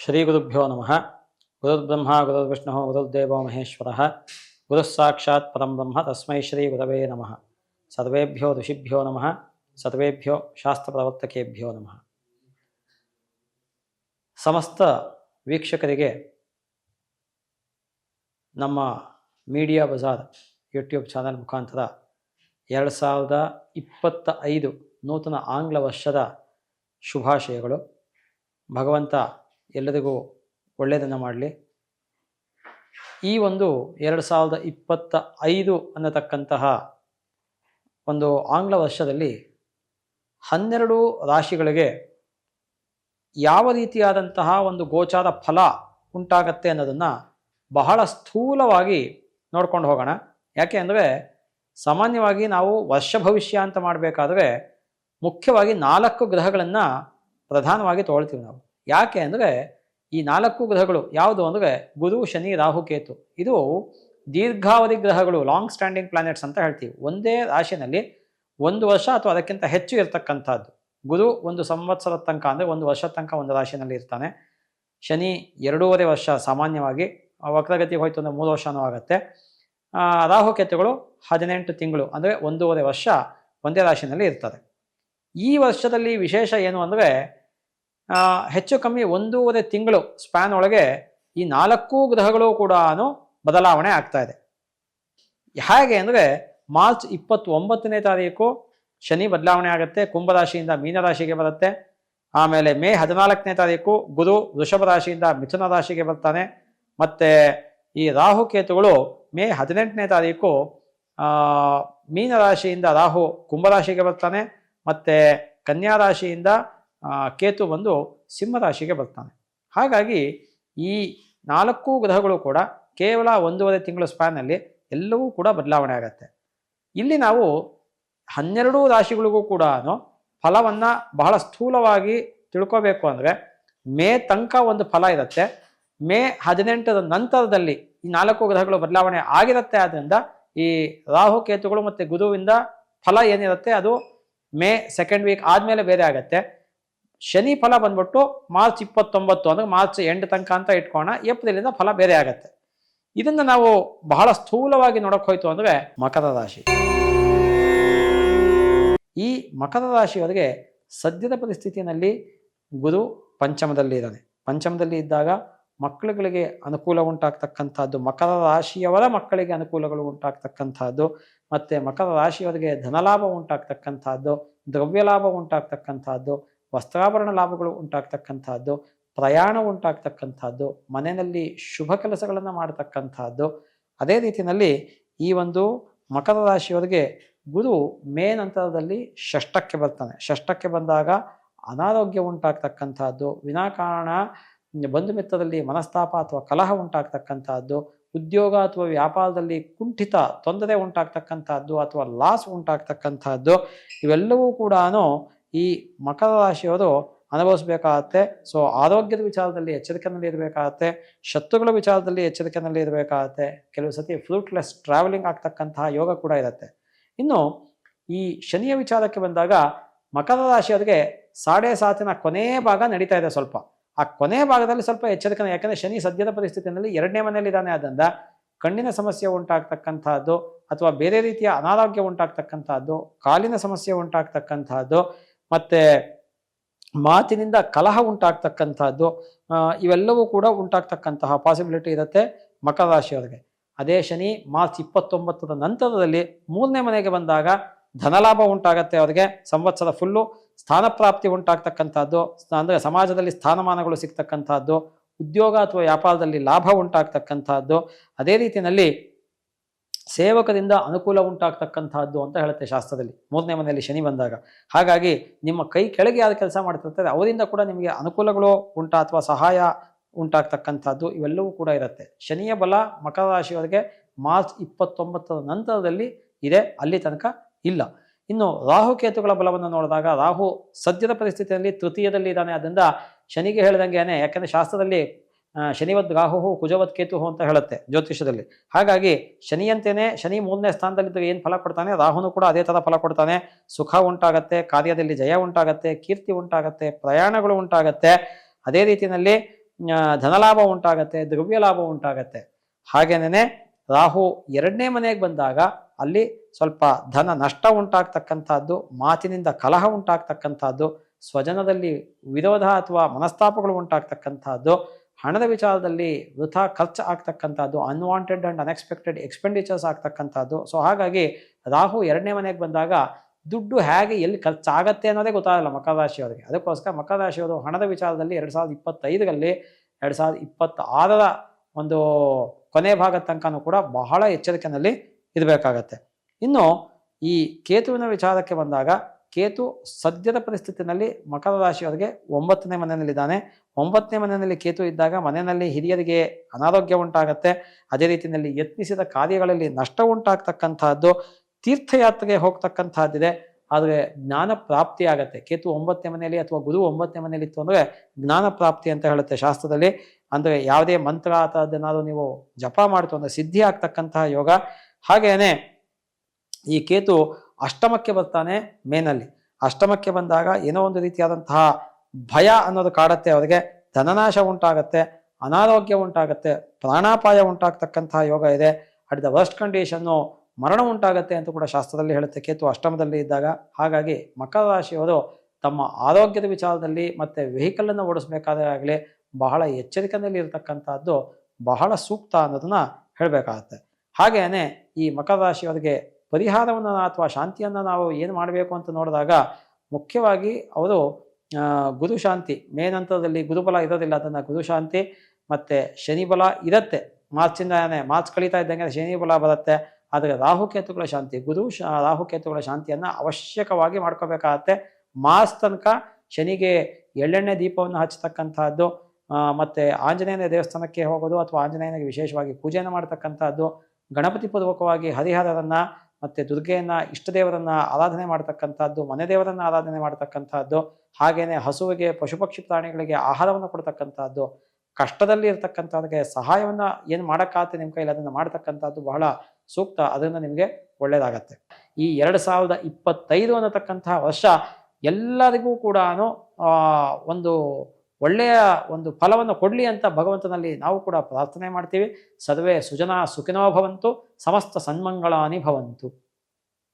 ಶ್ರೀಗುರುಭ್ಯೋ ನಮಃ. ಗುರುರ್ಬ್ರಹ್ಮ, ಗುರುರ್ವಿಷ್ಣು, ಗುರುರ್ದೇವೋ ಮಹೇಶ್ವರ. ಗುರುಸ್ಸಾಕ್ಷಾತ್ ಪರಂ ಬ್ರಹ್ಮ, ತಸ್ಮೈ ಶ್ರೀ ಗುರವೇ ನಮಃ. ಸರ್ವೇಭ್ಯೋ ಋಷಿಭ್ಯೋ ನಮಃ. ಸರ್ವೇಭ್ಯೋ ಶಾಸ್ತ್ರಪ್ರವರ್ತಕೇಭ್ಯೋ ನಮಃ. ಸಮಸ್ತ ವೀಕ್ಷಕರಿಗೆ ನಮ್ಮ ಮೀಡಿಯಾ ಬಜಾರ್ ಯೂಟ್ಯೂಬ್ ಚಾನಲ್ ಮುಖಾಂತರ ಎರಡು ಸಾವಿರದ ಇಪ್ಪತ್ತ ಐದು ನೂತನ ಆಂಗ್ಲ ವರ್ಷದ ಶುಭಾಶಯಗಳು. ಭಗವಂತ ಎಲ್ಲರಿಗೂ ಒಳ್ಳೆಯದನ್ನು ಮಾಡಲಿ. ಈ ಒಂದು ಎರಡು ಸಾವಿರದ ಇಪ್ಪತ್ತ ಐದು ಅನ್ನತಕ್ಕಂತಹ ಒಂದು ಆಂಗ್ಲ ವರ್ಷದಲ್ಲಿ ಹನ್ನೆರಡು ರಾಶಿಗಳಿಗೆ ಯಾವ ರೀತಿಯಾದಂತಹ ಒಂದು ಗೋಚಾರ ಫಲ ಉಂಟಾಗತ್ತೆ ಅನ್ನೋದನ್ನು ಬಹಳ ಸ್ಥೂಲವಾಗಿ ನೋಡ್ಕೊಂಡು ಹೋಗೋಣ. ಯಾಕೆ ಅಂದರೆ ಸಾಮಾನ್ಯವಾಗಿ ನಾವು ವರ್ಷ ಭವಿಷ್ಯ ಅಂತ ಮಾಡಬೇಕಾದ್ರೆ ಮುಖ್ಯವಾಗಿ ನಾಲ್ಕು ಗ್ರಹಗಳನ್ನು ಪ್ರಧಾನವಾಗಿ ತೊಗೊಳ್ತೀವಿ ನಾವು. ಯಾಕೆ ಅಂದರೆ ಈ ನಾಲ್ಕು ಗ್ರಹಗಳು ಯಾವುದು ಅಂದರೆ ಗುರು, ಶನಿ, ರಾಹು, ಕೇತು. ಇದು ದೀರ್ಘಾವಧಿ ಗ್ರಹಗಳು ಲಾಂಗ್ ಸ್ಟ್ಯಾಂಡಿಂಗ್ ಪ್ಲಾನೆಟ್ಸ್ ಅಂತ ಹೇಳ್ತೀವಿ. ಒಂದೇ ರಾಶಿನಲ್ಲಿ ಒಂದು ವರ್ಷ ಅಥವಾ ಅದಕ್ಕಿಂತ ಹೆಚ್ಚು ಇರತಕ್ಕಂಥದ್ದು. ಗುರು ಒಂದು ಸಂವತ್ಸರ ತನಕ ಅಂದರೆ ಒಂದು ವರ್ಷ ತನಕ ಒಂದು ರಾಶಿನಲ್ಲಿ ಇರ್ತಾನೆ. ಶನಿ ಎರಡೂವರೆ ವರ್ಷ ಸಾಮಾನ್ಯವಾಗಿ ವಕ್ರಗತಿ ಹೋಯ್ತು ಅಂದರೆ ಮೂರು ವರ್ಷನೂ ಆಗುತ್ತೆ. ರಾಹುಕೇತುಗಳು ಹದಿನೆಂಟು ತಿಂಗಳು ಅಂದರೆ ಒಂದೂವರೆ ವರ್ಷ ಒಂದೇ ರಾಶಿನಲ್ಲಿ ಇರ್ತದೆ. ಈ ವರ್ಷದಲ್ಲಿ ವಿಶೇಷ ಏನು ಅಂದರೆ ಹೆಚ್ಚು ಕಮ್ಮಿ ಒಂದೂವರೆ ತಿಂಗಳು ಸ್ಪ್ಯಾನ್ ಒಳಗೆ ಈ ನಾಲ್ಕು ಗ್ರಹಗಳು ಕೂಡ ಬದಲಾವಣೆ ಆಗ್ತಾ ಇದೆ. ಹೇಗೆ ಅಂದರೆ ಮಾರ್ಚ್ ಇಪ್ಪತ್ತೊಂಬತ್ತನೇ ತಾರೀಕು ಶನಿ ಬದಲಾವಣೆ ಆಗುತ್ತೆ ಕುಂಭರಾಶಿಯಿಂದ ಮೀನರಾಶಿಗೆ ಬರುತ್ತೆ, ಆಮೇಲೆ ಮೇ ಹದಿನಾಲ್ಕನೇ ತಾರೀಕು ಗುರು ವೃಷಭ ರಾಶಿಯಿಂದ ಮಿಥುನ ರಾಶಿಗೆ ಬರ್ತಾನೆ, ಮತ್ತು ಈ ರಾಹುಕೇತುಗಳು ಮೇ ಹದಿನೆಂಟನೇ ತಾರೀಕು ಮೀನರಾಶಿಯಿಂದ ರಾಹು ಕುಂಭರಾಶಿಗೆ ಬರ್ತಾನೆ, ಮತ್ತು ಕನ್ಯಾ ರಾಶಿಯಿಂದ ಕೇತು ಬಂದು ಸಿಂಹರಾಶಿಗೆ ಬರ್ತಾನೆ. ಹಾಗಾಗಿ ಈ ನಾಲ್ಕು ಗ್ರಹಗಳು ಕೂಡ ಕೇವಲ ಒಂದೂವರೆ ತಿಂಗಳ ಸ್ಪ್ಯಾನಲ್ಲಿ ಎಲ್ಲವೂ ಕೂಡ ಬದಲಾವಣೆ ಆಗತ್ತೆ. ಇಲ್ಲಿ ನಾವು ಹನ್ನೆರಡು ರಾಶಿಗಳಿಗೂ ಕೂಡ ಫಲವನ್ನು ಬಹಳ ಸ್ಥೂಲವಾಗಿ ತಿಳ್ಕೋಬೇಕು ಅಂದರೆ ಮೇ ತನಕ ಒಂದು ಫಲ ಇರುತ್ತೆ. ಮೇ ಹದಿನೆಂಟರ ನಂತರದಲ್ಲಿ ಈ ನಾಲ್ಕು ಗ್ರಹಗಳು ಬದಲಾವಣೆ ಆಗಿರುತ್ತೆ. ಆದ್ದರಿಂದ ಈ ರಾಹು, ಕೇತುಗಳು ಮತ್ತು ಗುರುವಿಂದ ಫಲ ಏನಿರುತ್ತೆ ಅದು ಮೇ ಸೆಕೆಂಡ್ ವೀಕ್ ಆದಮೇಲೆ ಬೇರೆ ಆಗತ್ತೆ. ಶನಿ ಫಲ ಬಂದ್ಬಿಟ್ಟು ಮಾರ್ಚ್ ಇಪ್ಪತ್ತೊಂಬತ್ತು, ಅಂದ್ರೆ ಮಾರ್ಚ್ ಎಂಡ್ ತನಕ ಅಂತ ಇಟ್ಕೋಣ ಏಪ್ರಿಲಿಂದ ಫಲ ಬೇರೆ ಆಗತ್ತೆ. ಇದನ್ನ ನಾವು ಬಹಳ ಸ್ಥೂಲವಾಗಿ ನೋಡಕ್ ಹೋಯ್ತು ಅಂದ್ರೆ ಮಕರ ರಾಶಿ. ಈ ಮಕರ ರಾಶಿಯವರಿಗೆ ಸದ್ಯದ ಪರಿಸ್ಥಿತಿಯಲ್ಲಿ ಗುರು ಪಂಚಮದಲ್ಲಿ ಇದ್ದಾನೆ. ಪಂಚಮದಲ್ಲಿ ಇದ್ದಾಗ ಮಕ್ಕಳುಗಳಿಗೆ ಅನುಕೂಲ ಉಂಟಾಗ್ತಕ್ಕಂಥದ್ದು, ಮಕರ ರಾಶಿಯವರ ಮಕ್ಕಳಿಗೆ ಅನುಕೂಲಗಳು ಉಂಟಾಗ್ತಕ್ಕಂಥದ್ದು, ಮತ್ತೆ ಮಕರ ರಾಶಿಯವರಿಗೆ ಧನಲಾಭ ಉಂಟಾಗ್ತಕ್ಕಂಥದ್ದು ದ್ರವ್ಯ ಲಾಭ ಉಂಟಾಗ್ತಕ್ಕಂಥದ್ದು ವಸ್ತ್ರಾಭರಣ ಲಾಭಗಳು ಉಂಟಾಗ್ತಕ್ಕಂಥದ್ದು, ಪ್ರಯಾಣ ಉಂಟಾಗ್ತಕ್ಕಂಥದ್ದು, ಮನೆಯಲ್ಲಿ ಶುಭ ಕೆಲಸಗಳನ್ನು ಮಾಡತಕ್ಕಂಥದ್ದು. ಅದೇ ರೀತಿಯಲ್ಲಿ ಈ ಒಂದು ಮಕರ ರಾಶಿಯವರಿಗೆ ಗುರು ಮೇ ನಂತರದಲ್ಲಿ ಷಷ್ಟಕ್ಕೆ ಬರ್ತಾನೆ. ಷಷ್ಟಕ್ಕೆ ಬಂದಾಗ ಅನಾರೋಗ್ಯ ಉಂಟಾಗ್ತಕ್ಕಂಥದ್ದು, ವಿನಾಕಾರಣ ಬಂಧು ಮಿತ್ರದಲ್ಲಿ ಮನಸ್ತಾಪ ಅಥವಾ ಕಲಹ ಉಂಟಾಗ್ತಕ್ಕಂಥದ್ದು, ಉದ್ಯೋಗ ಅಥವಾ ವ್ಯಾಪಾರದಲ್ಲಿ ಕುಂಠಿತ ತೊಂದರೆ ಉಂಟಾಗ್ತಕ್ಕಂಥದ್ದು ಅಥವಾ ಲಾಸ್ ಉಂಟಾಗ್ತಕ್ಕಂಥದ್ದು, ಇವೆಲ್ಲವೂ ಕೂಡ ಈ ಮಕರ ರಾಶಿಯವರು ಅನುಭವಿಸಬೇಕಾಗತ್ತೆ. ಸೊ ಆರೋಗ್ಯದ ವಿಚಾರದಲ್ಲಿ ಎಚ್ಚರಿಕೆಯಲ್ಲಿ ಇರಬೇಕಾಗತ್ತೆ. ಶತ್ರುಗಳ ವಿಚಾರದಲ್ಲಿ ಎಚ್ಚರಿಕೆಯಲ್ಲಿ ಇರಬೇಕಾಗತ್ತೆ. ಕೆಲವು ಸತಿ ಫ್ರೂಟ್ಲೆಸ್ ಟ್ರಾವೆಲಿಂಗ್ ಆಗ್ತಕ್ಕಂತಹ ಯೋಗ ಕೂಡ ಇರುತ್ತೆ. ಇನ್ನು ಈ ಶನಿಯ ವಿಚಾರಕ್ಕೆ ಬಂದಾಗ ಮಕರ ರಾಶಿಯವರಿಗೆ ಸಾಡೆ ಸಾತಿನ ಕೊನೆಯ ಭಾಗ ನಡೀತಾ ಇದೆ ಸ್ವಲ್ಪ. ಆ ಕೊನೆಯ ಭಾಗದಲ್ಲಿ ಸ್ವಲ್ಪ ಎಚ್ಚರಿಕೆ ಯಾಕಂದ್ರೆ ಶನಿ ಸದ್ಯದ ಪರಿಸ್ಥಿತಿಯಲ್ಲಿ ಎರಡನೇ ಮನೆಯಲ್ಲಿ ಇದ್ದಾನೆ. ಆದ್ದರಿಂದ ಕಣ್ಣಿನ ಸಮಸ್ಯೆ ಉಂಟಾಗ್ತಕ್ಕಂಥದ್ದು ಅಥವಾ ಬೇರೆ ರೀತಿಯ ಅನಾರೋಗ್ಯ ಉಂಟಾಗ್ತಕ್ಕಂಥದ್ದು, ಕಾಲಿನ ಸಮಸ್ಯೆ ಉಂಟಾಗ್ತಕ್ಕಂತಹದ್ದು ಮತ್ತೆ ಮಾತಿನಿಂದ ಕಲಹ ಉಂಟಾಗ್ತಕ್ಕಂಥದ್ದು ಇವೆಲ್ಲವೂ ಕೂಡ ಉಂಟಾಗ್ತಕ್ಕಂತಹ ಪಾಸಿಬಿಲಿಟಿ ಇರುತ್ತೆ ಮಕರ ರಾಶಿಯವರಿಗೆ ಅದೇ ಶನಿ ಮಾರ್ಚ್ ಇಪ್ಪತ್ತೊಂಬತ್ತರ ನಂತರದಲ್ಲಿ ಮೂರನೇ ಮನೆಗೆ ಬಂದಾಗ ಧನಲಾಭ ಉಂಟಾಗತ್ತೆ ಅವರಿಗೆ, ಸಂವತ್ಸರ ಫುಲ್ಲು ಸ್ಥಾನ ಪ್ರಾಪ್ತಿ ಉಂಟಾಗ್ತಕ್ಕಂಥದ್ದು ಅಂದರೆ ಸಮಾಜದಲ್ಲಿ ಸ್ಥಾನಮಾನಗಳು ಸಿಗ್ತಕ್ಕಂಥದ್ದು, ಉದ್ಯೋಗ ಅಥವಾ ವ್ಯಾಪಾರದಲ್ಲಿ ಲಾಭ ಉಂಟಾಗ್ತಕ್ಕಂಥದ್ದು. ಅದೇ ರೀತಿಯಲ್ಲಿ ಸೇವಕರಿಂದ ಅನುಕೂಲ ಉಂಟಾಗ್ತಕ್ಕಂಥದ್ದು ಅಂತ ಹೇಳುತ್ತೆ ಶಾಸ್ತ್ರದಲ್ಲಿ. ಮೂರನೇ ಮನೆಯಲ್ಲಿ ಶನಿ ಬಂದಾಗ. ಹಾಗಾಗಿ ನಿಮ್ಮ ಕೈ ಕೆಳಗೆ ಯಾರು ಕೆಲಸ ಮಾಡ್ತಿರ್ತಾರೆ ಅವರಿಂದ ಕೂಡ ನಿಮಗೆ ಅನುಕೂಲಗಳು ಉಂಟಾ ಅಥವಾ ಸಹಾಯ ಉಂಟಾಗ್ತಕ್ಕಂಥದ್ದು ಇವೆಲ್ಲವೂ ಕೂಡ ಇರುತ್ತೆ. ಶನಿಯ ಬಲ ಮಕರ ರಾಶಿಯವರಿಗೆ ಮಾರ್ಚ್ ಇಪ್ಪತ್ತೊಂಬತ್ತರ ನಂತರದಲ್ಲಿ ಇದೆ, ಅಲ್ಲಿ ತನಕ ಇಲ್ಲ. ಇನ್ನು ರಾಹು ಕೇತುಗಳ ಬಲವನ್ನು ನೋಡಿದಾಗ, ರಾಹು ಸದ್ಯದ ಪರಿಸ್ಥಿತಿಯಲ್ಲಿ ತೃತೀಯದಲ್ಲಿ ಇದ್ದಾನೆ. ಆದ್ದರಿಂದ ಶನಿಗೆ ಹೇಳಿದಂಗೆ ಯಾಕಂದ್ರೆ ಶಾಸ್ತ್ರದಲ್ಲಿ ಶನಿವದ್ ರಾಹು ಕುಜವತ್ ಕೇತು ಅಂತ ಹೇಳುತ್ತೆ ಜ್ಯೋತಿಷ್ಯದಲ್ಲಿ. ಹಾಗಾಗಿ ಶನಿಯಂತೇನೆ ಶನಿ ಮೂರನೇ ಸ್ಥಾನದಲ್ಲಿದ್ದಾಗ ಏನು ಫಲ ಕೊಡ್ತಾನೆ? ರಾಹುನು ಕೂಡ ಅದೇ ಥರ ಫಲ ಕೊಡ್ತಾನೆ. ಸುಖ ಉಂಟಾಗತ್ತೆ, ಕಾರ್ಯದಲ್ಲಿ ಜಯ ಉಂಟಾಗತ್ತೆ, ಕೀರ್ತಿ ಉಂಟಾಗತ್ತೆ, ಪ್ರಯಾಣಗಳು ಉಂಟಾಗತ್ತೆ. ಅದೇ ರೀತಿಯಲ್ಲಿ ಧನಲಾಭ ಉಂಟಾಗತ್ತೆ, ದ್ರವ್ಯ ಲಾಭ ಉಂಟಾಗತ್ತೆ. ಹಾಗೇನೇ ರಾಹು ಎರಡನೇ ಮನೆಗೆ ಬಂದಾಗ ಅಲ್ಲಿ ಸ್ವಲ್ಪ ಧನ ನಷ್ಟ ಉಂಟಾಗ್ತಕ್ಕಂಥದ್ದು, ಮಾತಿನಿಂದ ಕಲಹ ಉಂಟಾಗ್ತಕ್ಕಂಥದ್ದು, ಸ್ವಜನದಲ್ಲಿ ವಿರೋಧ ಅಥವಾ ಮನಸ್ತಾಪಗಳು ಉಂಟಾಗ್ತಕ್ಕಂಥದ್ದು ಹಣದ ವಿಚಾರದಲ್ಲಿ ವೃಥ ಖರ್ಚು ಆಗ್ತಕ್ಕಂಥದ್ದು ಅನ್ವಾಂಟೆಡ್ ಆ್ಯಂಡ್ ಅನ್ಎಕ್ಸ್ಪೆಕ್ಟೆಡ್ ಎಕ್ಸ್ಪೆಂಡಿಚರ್ಸ್ ಆಗ್ತಕ್ಕಂಥದ್ದು. ಸೊ ಹಾಗಾಗಿ ರಾಹು ಎರಡನೇ ಮನೆಗೆ ಬಂದಾಗ ದುಡ್ಡು ಹೇಗೆ ಎಲ್ಲಿ ಖರ್ಚಾಗತ್ತೆ ಅನ್ನೋದೇ ಗೊತ್ತಾಗಲ್ಲ ಮಕರ ರಾಶಿಯವರಿಗೆ ಅದಕ್ಕೋಸ್ಕರ ಮಕರ ರಾಶಿಯವರು ಹಣದ ವಿಚಾರದಲ್ಲಿ ಎರಡು ಸಾವಿರದ ಇಪ್ಪತ್ತೈದರಲ್ಲಿ ಎರಡು ಸಾವಿರದ ಇಪ್ಪತ್ತಾರರ ಒಂದು ಕೊನೆ ಭಾಗದ ತನಕನೂ ಕೂಡ ಬಹಳ ಎಚ್ಚರಿಕೆಯಲ್ಲಿ ಇರಬೇಕಾಗತ್ತೆ. ಇನ್ನು ಈ ಕೇತುವಿನ ವಿಚಾರಕ್ಕೆ ಬಂದಾಗ ಕೇತು ಸದ್ಯದ ಪರಿಸ್ಥಿತಿನಲ್ಲಿ ಮಕರ ರಾಶಿಯವರಿಗೆ ಒಂಬತ್ತನೇ ಮನೆಯಲ್ಲಿದ್ದಾನೆ. ಒಂಬತ್ತನೇ ಮನೆಯಲ್ಲಿ ಕೇತು ಇದ್ದಾಗ ಮನೆಯಲ್ಲಿ ಹಿರಿಯರಿಗೆ ಅನಾರೋಗ್ಯ ಉಂಟಾಗತ್ತೆ. ಅದೇ ರೀತಿಯಲ್ಲಿ ಯತ್ನಿಸಿದ ಕಾರ್ಯಗಳಲ್ಲಿ ನಷ್ಟ ಉಂಟಾಗ್ತಕ್ಕಂತಹದ್ದು ತೀರ್ಥಯಾತ್ರೆಗೆ ಹೋಗ್ತಕ್ಕಂತಹದ್ದಿದೆ ಆದರೆ ಜ್ಞಾನ ಪ್ರಾಪ್ತಿ ಆಗತ್ತೆ. ಕೇತು ಒಂಬತ್ತನೇ ಮನೆಯಲ್ಲಿ ಅಥವಾ ಗುರು ಒಂಬತ್ತನೇ ಮನೆಯಲ್ಲಿ ಇತ್ತು ಅಂದರೆ ಜ್ಞಾನ ಪ್ರಾಪ್ತಿ ಅಂತ ಹೇಳುತ್ತೆ ಶಾಸ್ತ್ರದಲ್ಲಿ. ಅಂದರೆ ಯಾವುದೇ ಮಂತ್ರ ಅಥದ್ದೇನಾದ್ರು ನೀವು ಜಪ ಮಾಡ್ತು ಅಂದರೆ ಸಿದ್ಧಿ ಆಗ್ತಕ್ಕಂತಹ ಯೋಗ. ಹಾಗೆಯೇ ಈ ಕೇತು ಅಷ್ಟಮಕ್ಕೆ ಬರ್ತಾನೆ ಮೇನಲ್ಲಿ. ಅಷ್ಟಮಕ್ಕೆ ಬಂದಾಗ ಏನೋ ಒಂದು ರೀತಿಯಾದಂತಹ ಭಯ ಅನ್ನೋದು ಕಾಡತ್ತೆ. ಅವರಿಗೆ ಧನನಾಶ ಉಂಟಾಗತ್ತೆ, ಅನಾರೋಗ್ಯ ಉಂಟಾಗತ್ತೆ, ಪ್ರಾಣಾಪಾಯ ಉಂಟಾಗ್ತಕ್ಕಂತಹ ಯೋಗ ಇದೆ. ಅಟ್ ದ ವರ್ಸ್ಟ್ ಕಂಡೀಷನ್ನು ಮರಣ ಉಂಟಾಗತ್ತೆ ಅಂತ ಕೂಡ ಶಾಸ್ತ್ರದಲ್ಲಿ ಹೇಳುತ್ತೆ ಕೇತು ಅಷ್ಟಮದಲ್ಲಿ ಇದ್ದಾಗ. ಹಾಗಾಗಿ ಮಕರ ರಾಶಿಯವರು ತಮ್ಮ ಆರೋಗ್ಯದ ವಿಚಾರದಲ್ಲಿ ಮತ್ತು ವೆಹಿಕಲನ್ನು ಓಡಿಸ್ಬೇಕಾದ್ರೆ ಆಗಲಿ, ಬಹಳ ಎಚ್ಚರಿಕೆಯಲ್ಲಿ ಇರತಕ್ಕಂಥದ್ದು ಬಹಳ ಸೂಕ್ತ ಅನ್ನೋದನ್ನ ಹೇಳಬೇಕಾಗತ್ತೆ. ಹಾಗೆಯೇ ಈ ಮಕರ ರಾಶಿಯವರಿಗೆ ಪರಿಹಾರವನ್ನು ಅಥವಾ ಶಾಂತಿಯನ್ನು ನಾವು ಏನು ಮಾಡಬೇಕು ಅಂತ ನೋಡಿದಾಗ ಮುಖ್ಯವಾಗಿ ಅವರು ಗುರು ಶಾಂತಿ ಮೇನ್ ಹಂತದಲ್ಲಿ ಗುರುಬಲ ಇರೋದಿಲ್ಲ ಅದನ್ನು ಗುರು ಶಾಂತಿ ಮತ್ತು ಶನಿಬಲ ಇರುತ್ತೆ. ಮಾರ್ಚಿಂದಾನೆ ಮಾರ್ಚ್ ಕಳೀತಾ ಇದ್ದಂಗೆ ಶನಿಬಲ ಬರುತ್ತೆ. ಆದರೆ ರಾಹುಕೇತುಗಳ ಶಾಂತಿ, ಗುರು ಶಾ ರಾಹುಕೇತುಗಳ ಶಾಂತಿಯನ್ನು ಅವಶ್ಯಕವಾಗಿ ಮಾಡ್ಕೋಬೇಕಾಗತ್ತೆ. ಮಾರ್ಚ್ ತನಕ ಶನಿಗೆ ಎಳ್ಳೆಣ್ಣೆ ದೀಪವನ್ನು ಹಚ್ಚತಕ್ಕಂತಹದ್ದು ಮತ್ತು ಆಂಜನೇಯನ ದೇವಸ್ಥಾನಕ್ಕೆ ಹೋಗೋದು ಅಥವಾ ಆಂಜನೇಯನಿಗೆ ವಿಶೇಷವಾಗಿ ಪೂಜೆಯನ್ನು ಮಾಡ್ತಕ್ಕಂಥದ್ದು ಗಣಪತಿ ಪೂರ್ವಕವಾಗಿ ಹರಿಹರರನ್ನ ಮತ್ತೆ ದುರ್ಗೆಯನ್ನ, ಇಷ್ಟದೇವರನ್ನ ಆರಾಧನೆ ಮಾಡ್ತಕ್ಕಂಥದ್ದು ಮನೆ ದೇವರನ್ನು ಆರಾಧನೆ ಮಾಡ್ತಕ್ಕಂಥದ್ದು ಹಾಗೆಯೇ ಹಸುವಿಗೆ ಪಶುಪಕ್ಷಿ ಪ್ರಾಣಿಗಳಿಗೆ ಆಹಾರವನ್ನು ಕೊಡ್ತಕ್ಕಂಥದ್ದು, ಕಷ್ಟದಲ್ಲಿ ಇರತಕ್ಕಂಥವ್ರಿಗೆ ಸಹಾಯವನ್ನ ಏನು ಮಾಡೋಕ್ಕಾಗುತ್ತೆ ನಿಮ್ಮ ಕೈಲಿ ಅದನ್ನು ಮಾಡ್ತಕ್ಕಂಥದ್ದು ಬಹಳ ಸೂಕ್ತ. ಅದರಿಂದ ನಿಮಗೆ ಒಳ್ಳೆಯದಾಗತ್ತೆ ಈ ಎರಡು ಸಾವಿರದ ಇಪ್ಪತ್ತೈದು ಅನ್ನತಕ್ಕಂತಹ ವರ್ಷ ಎಲ್ಲರಿಗೂ ಕೂಡ ಒಂದು ಒಳ್ಳೆಯ ಒಂದು ಫಲವನ್ನು ಕೊಡಲಿ ಅಂತ ಭಗವಂತನಲ್ಲಿ ನಾವು ಕೂಡ ಪ್ರಾರ್ಥನೆ ಮಾಡ್ತೀವಿ. ಸದವೇ ಸುಜನಾ ಸುಖಿನೋ ಭವಂತು, ಸಮಸ್ತ ಸನ್ಮಂಗಳಾನಿ ಭವಂತು.